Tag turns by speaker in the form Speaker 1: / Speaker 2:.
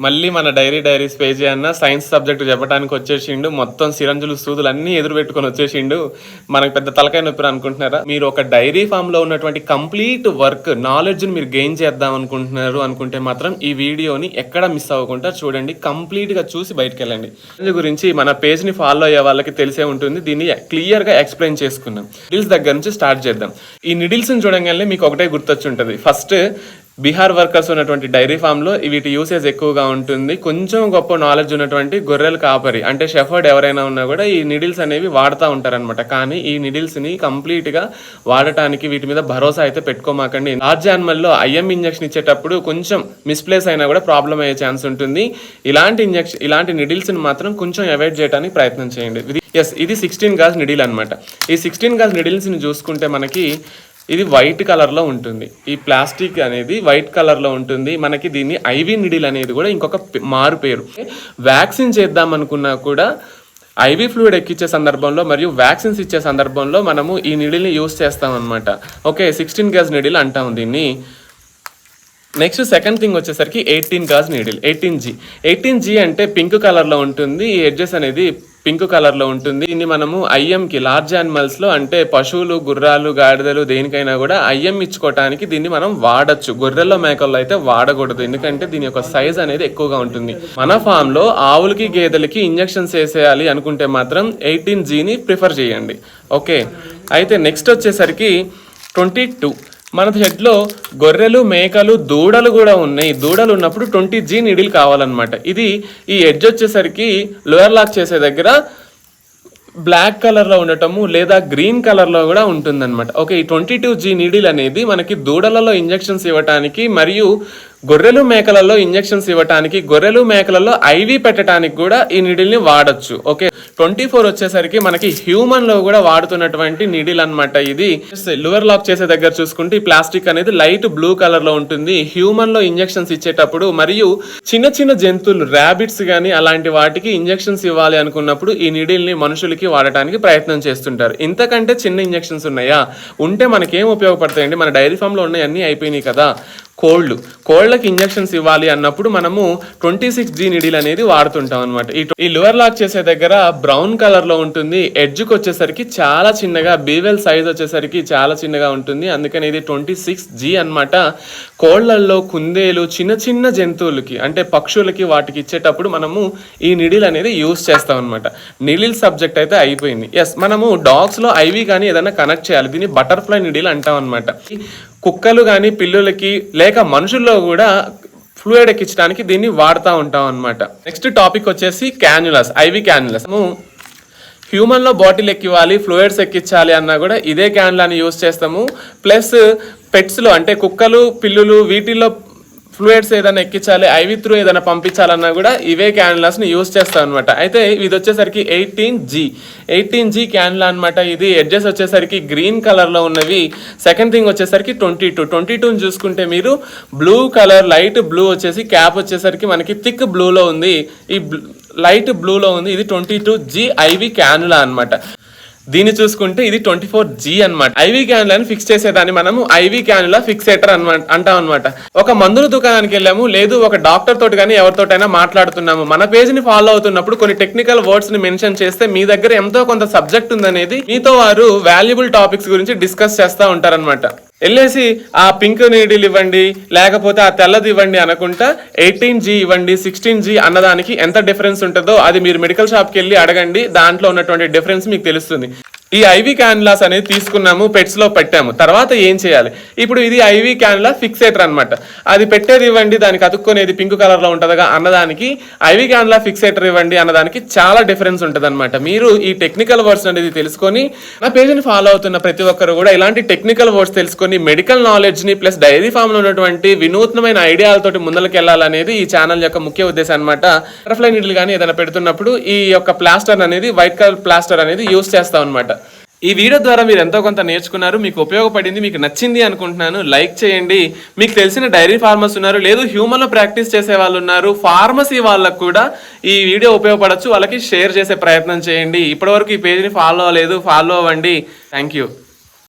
Speaker 1: మళ్ళీ మన dairy dairies page అన్న సైన్స్ సబ్జెక్ట్ చెప్పడానికి వచ్చేసిండు. మొత్తం సిరంజులు సూదులు అన్ని ఎదురు పెట్టుకొని వచ్చేసిండు. మనకు పెద్ద తలకాయ నొప్పి అనుకుంటున్నారా? మీరు ఒక డైరీ ఫామ్లో ఉన్నటువంటి కంప్లీట్ వర్క్ నాలెడ్జ్ మీరు గెయిన్ చేద్దాం అనుకుంటున్నారు అనుకుంటే మాత్రం ఈ వీడియోని ఎక్కడ మిస్ అవ్వకుండా చూడండి. కంప్లీట్గా చూసి బయటకు వెళ్ళండి దీని గురించి మన పేజ్ని ఫాలో అయ్యే వాళ్ళకి తెలిసే ఉంటుంది. దీన్ని క్లియర్గా ఎక్స్ప్లెయిన్ చేసుకుందాం నిడిల్స్ దగ్గర నుంచి స్టార్ట్ చేద్దాం. ఈ నిడిల్స్ని చూడంగానే మీకు ఒకటే గుర్తొచ్చి ఉంటుంది ఫస్ట్ బీహార్ వర్కర్స్ ఉన్నటువంటి డైరీ ఫామ్లో వీటి యూసేజ్ ఎక్కువగా ఉంటుంది. కొంచెం గొప్ప నాలెడ్జ్ ఉన్నటువంటి గొర్రెల కాపరి అంటే షెఫర్డ్ ఎవరైనా ఉన్నా కూడా ఈ నిడిల్స్ అనేవి వాడుతూ ఉంటారనమాట కానీ ఈ నిడిల్స్ని కంప్లీట్గా వాడటానికి వీటి మీద భరోసా అయితే పెట్టుకోమాకండి. లార్జ్ యానిమల్లో ఐఎం ఇంజెక్షన్ ఇచ్చేటప్పుడు కొంచెం మిస్ప్లేస్ అయినా కూడా ప్రాబ్లం అయ్యే ఛాన్స్ ఉంటుంది. ఇలాంటి ఇంజెక్షన్ ఇలాంటి నిడిల్స్ని మాత్రం కొంచెం అవాయిడ్ చేయడానికి ప్రయత్నం చేయండి. ఎస్ ఇది సిక్స్టీన్ గాజ్ నిడిల్ అనమాట ఈ సిక్స్టీన్ గాజ్ నిడిల్స్ని చూసుకుంటే మనకి ఇది వైట్ కలర్లో ఉంటుంది. ఈ ప్లాస్టిక్ అనేది వైట్ కలర్లో ఉంటుంది. మనకి దీన్ని ఐవి నిడిల్ అనేది కూడా ఇంకొక మారు పేరు. వ్యాక్సిన్ చేద్దాం అనుకున్నా కూడా ఐవి ఫ్లూయిడ్ ఎక్కించే సందర్భంలో మరియు వ్యాక్సిన్స్ ఇచ్చే సందర్భంలో మనము ఈ నిడిల్ని యూస్ చేస్తాం అనమాట ఓకే సిక్స్టీన్ గ్యాస్ నిడిల్ అంటాం దీన్ని. నెక్స్ట్ సెకండ్ థింగ్ వచ్చేసరికి eighteen gauge needle eighteen G. Eighteen G అంటే పింక్ కలర్లో ఉంటుంది ఈ ఎడ్జెస్ అనేది పింక్ కలర్లో ఉంటుంది. దీన్ని మనము ఐఎంకి లార్జ్ యానిమల్స్లో అంటే పశువులు గుర్రాలు గాడిదలు దేనికైనా కూడా ఐఎం ఇచ్చుకోవటానికి దీన్ని మనం వాడచ్చు. గొర్రెల్లో మేకల్లో అయితే వాడకూడదు. ఎందుకంటే దీని యొక్క సైజ్ అనేది ఎక్కువగా ఉంటుంది. మన ఫామ్లో ఆవులకి గేదెలకి ఇంజెక్షన్స్ వేసేయాలి అనుకుంటే మాత్రం ఎయిటీన్ జీని ప్రిఫర్ చేయండి. ఓకే. అయితే నెక్స్ట్ వచ్చేసరికి ట్వంటీ టూ. మన షెడ్లో గొర్రెలు మేకలు దూడలు కూడా ఉన్నాయి. దూడలు ఉన్నప్పుడు ట్వంటీ జీ నీడిల్ కావాలన్నమాట. ఇది ఈ ఎడ్జ్ వచ్చేసరికి లోయర్ లాక్ చేసే దగ్గర బ్లాక్ కలర్లో ఉండటము లేదా గ్రీన్ కలర్లో కూడా ఉంటుందన్నమాట. ఓకే ఈ ట్వంటీ టూ జీ నీడిల్ అనేది మనకి దూడలలో ఇంజెక్షన్స్ ఇవ్వటానికి మరియు గొర్రెలు మేకలలో ఇంజెక్షన్స్ ఇవ్వటానికి గొర్రెలు మేకలలో ఐవి పెట్టడానికి కూడా ఈ నీడిల్ని వాడచ్చు. ఓకే? ట్వంటీ ఫోర్ వచ్చేసరికి మనకి హ్యూమన్లో కూడా వాడుతున్నటువంటి నిడిల్ అన్నమాట ఇది లువర్ లాక్ చేసే దగ్గర చూసుకుంటే ఈ ప్లాస్టిక్ అనేది లైట్ బ్లూ కలర్లో ఉంటుంది. హ్యూమన్లో ఇంజెక్షన్స్ ఇచ్చేటప్పుడు మరియు చిన్న చిన్న జంతువులు ర్యాబిట్స్ కానీ అలాంటి వాటికి ఇంజెక్షన్స్ ఇవ్వాలి అనుకున్నప్పుడు ఈ నిడిల్ని మనుషులకి వాడటానికి ప్రయత్నం చేస్తుంటారు. ఇంతకంటే చిన్న ఇంజెక్షన్స్ ఉన్నాయా? ఉంటే మనకేం ఉపయోగపడతాయండి? మన డైరీ ఫామ్లో ఉన్నాయి అన్ని అయిపోయినాయి కదా. కోళ్ళు. కోళ్ళకి ఇంజెక్షన్స్ ఇవ్వాలి అన్నప్పుడు మనము ట్వంటీ సిక్స్ జీ నిడిల్ అనేది వాడుతుంటాం అనమాట ఈ ఈ లాక్ చేసే దగ్గర బ్రౌన్ కలర్లో ఉంటుంది. ఎడ్జ్కి వచ్చేసరికి చాలా చిన్నగా బీవెల్ సైజ్ వచ్చేసరికి చాలా చిన్నగా ఉంటుంది. అందుకని ఇది ట్వంటీ సిక్స్ జీ అనమాట కోళ్ళల్లో కుందేలు చిన్న చిన్న జంతువులకి అంటే పక్షులకి వాటికి ఇచ్చేటప్పుడు మనము ఈ నిడిల్ అనేది యూస్ చేస్తాం అనమాట నిడిల్ సబ్జెక్ట్ అయితే అయిపోయింది. ఎస్ మనము డాగ్స్లో ఐవి కానీ ఏదైనా కనెక్ట్ చేయాలి. దీన్ని బటర్ఫ్లై నిడిల్ అంటాం అనమాట కుక్కలు కానీ పిల్లులకి లేక మనుషుల్లో కూడా ఫ్లూయిడ్ ఎక్కించడానికి దీన్ని వాడుతూ ఉంటాం అనమాట నెక్స్ట్ టాపిక్ వచ్చేసి క్యాన్యులస్ ఐవి క్యాన్యులస్ హ్యూమన్లో బాటిల్ ఎక్కివ్వాలి ఫ్లూయిడ్స్ ఎక్కించాలి అన్నా కూడా ఇదే క్యాన్లాని యూస్ చేస్తాము. ప్లస్ పెట్స్లో అంటే కుక్కలు పిల్లులు వీటిల్లో ఫ్లూయిడ్స్ ఏదైనా ఎక్కించాలి ఐవి త్రూ ఏదైనా పంపించాలన్నా కూడా ఇవే క్యాన్లాస్ని యూస్ చేస్తాం అనమాట అయితే ఇది వచ్చేసరికి ఎయిటీన్ జీ. ఎయిటీన్ జీ క్యాన్లా అనమాట ఇది. ఎడ్జెస్ వచ్చేసరికి గ్రీన్ కలర్లో ఉన్నవి. సెకండ్ థింగ్ వచ్చేసరికి ట్వంటీ టూ. ట్వంటీ టూని చూసుకుంటే మీరు బ్లూ కలర్ లైట్ బ్లూ వచ్చేసి క్యాప్ వచ్చేసరికి మనకి థిక్ బ్లూలో ఉంది. ఈ లైట్ బ్లూలో ఉంది. ఇది ట్వంటీ టూ జీ ఐవి క్యాన్లా అనమాట దీన్ని చూసుకుంటే ఇది ట్వంటీ ఫోర్ జీ అనమాట ఐవి క్యాన్లను ఫిక్స్ చేసేదాన్ని మనము ఐవి క్యానులా ఫిక్సేటర్ అనమాట అంటాం అనమాట ఒక మందుల దుకాణానికి వెళ్ళాము లేదు ఒక డాక్టర్ తోటి కానీ ఎవరితోటైనా మాట్లాడుతున్నాము. మన పేజ్ని ఫాలో అవుతున్నప్పుడు కొన్ని టెక్నికల్ వర్డ్స్ని మెన్షన్ చేస్తే మీ దగ్గర ఎంతో కొంత సబ్జెక్ట్ ఉందనేది మీతో వారు వాల్యుబుల్ టాపిక్స్ గురించి డిస్కస్ చేస్తూ ఉంటారనమాట వెళ్ళేసి ఆ పింక్ నీడిల్ ఇవ్వండి లేకపోతే ఆ తెల్లది ఇవ్వండి అనుకుంటా ఎయిటీన్ జీ ఇవ్వండి సిక్స్టీన్ జీ అన్నదానికి ఎంత డిఫరెన్స్ ఉంటుందో అది మీరు మెడికల్ షాప్కి వెళ్ళి అడగండి దాంట్లో ఉన్నటువంటి డిఫరెన్స్ మీకు తెలుస్తుంది. ఈ ఐవి క్యాన్లాస్ అనేది తీసుకున్నాము పెట్స్లో పెట్టాము. తర్వాత ఏం చేయాలి? ఇప్పుడు ఇది ఐవి క్యాన్లా ఫిక్సేటర్ అనమాట అది పెట్టేది ఇవ్వండి దానికి అతుక్కునేది పింక్ కలర్లో ఉంటుందిగా అన్నదానికి ఐవి క్యాన్లా ఫిక్సేటర్ ఇవ్వండి అన్నదానికి చాలా డిఫరెన్స్ ఉంటుంది మీరు ఈ టెక్నికల్ వర్డ్స్ అనేది తెలుసుకొని నా పేజీని ఫాలో అవుతున్న ప్రతి ఒక్కరు కూడా ఇలాంటి టెక్నికల్ వర్డ్స్ తెలుసుకొని మెడికల్ నాలెడ్జ్ని ప్లస్ డైరీ ఫామ్లో ఉన్నటువంటి వినూత్నమైన ఐడియాలతోటి ముందరికి వెళ్ళాలనేది ఈ ఛానల్ యొక్క ముఖ్య ఉద్దేశం అనమాట బటర్ఫ్లై నీళ్ళు కానీ ఏదైనా పెడుతున్నప్పుడు ఈ యొక్క ప్లాస్టర్ అనేది వైట్ కలర్ ప్లాస్టర్ అనేది యూస్ చేస్తాం అనమాట ఈ వీడియో ద్వారా మీరు ఎంతో కొంత నేర్చుకున్నారు మీకు ఉపయోగపడింది మీకు నచ్చింది అనుకుంటున్నాను లైక్ చేయండి. మీకు తెలిసిన డైరీ ఫార్మర్స్ ఉన్నారు లేదు హ్యూమన్లో ప్రాక్టీస్ చేసే వాళ్ళు ఉన్నారు ఫార్మసీ వాళ్ళకు కూడా ఈ వీడియో ఉపయోగపడచ్చు వాళ్ళకి షేర్ చేసే ప్రయత్నం చేయండి. ఇప్పటివరకు ఈ పేజ్ని ఫాలో అవ్వలేదు ఫాలో అవ్వండి. Thank you